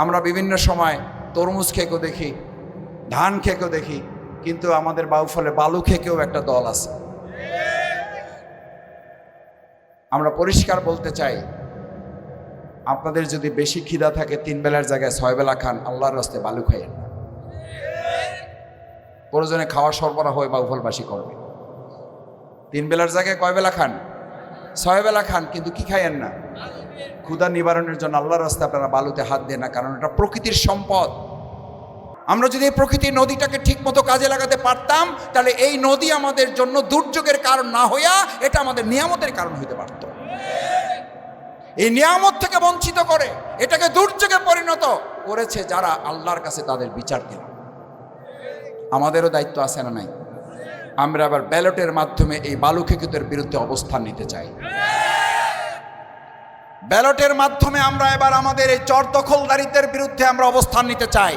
আমরা বিভিন্ন সময় তরমুজ খেকেও দেখি, ধান খেকেও দেখি, কিন্তু আমাদের বাউফলে বালু খেকেও একটা দল আছে। আমরা পরিষ্কার বলতে চাই, আপনাদের যদি বেশি খিদা থাকে, তিন বেলার জায়গায় ছয় বেলা খান, আল্লাহর রাস্তে বালু খাইয়েন প্রয়োজনে খাওয়া সরবরাহ হয়ে বাউফলবাসী করবে। তিন বেলার জায়গায় কয় বেলা খান? ছয় বেলা খান, কিন্তু কি খাইয়েন না? ক্ষুধা নিবারণের জন্য আল্লাহর রাস্তায় আপনারা বালুতে হাত দেন না, কারণ এটা প্রকৃতির সম্পদ। আমরা যদি এই প্রকৃতির নদীটাকে ঠিক মতো কাজে লাগাতে পারতাম, তাহলে এই নদী আমাদের জন্য দুর্যোগের কারণ না হইয়া এটা আমাদের নিয়ামতের কারণ হইতে পারত। এই নিয়ামত থেকে বঞ্চিত করে, এটাকে দুর্যোগে পরিণত করেছে যারা আল্লাহর কাছে তাদের বিচার দিল আমাদেরও দায়িত্ব আছে না নাই? আমরা আবার ব্যালটের মাধ্যমে এই বালু খেকুতের বিরুদ্ধে অবস্থান নিতে চাই। ব্যালটের মাধ্যমে আমরা এবার আমাদের এই চর দখলদারিত্বের বিরুদ্ধে আমরা অবস্থান নিতে চাই।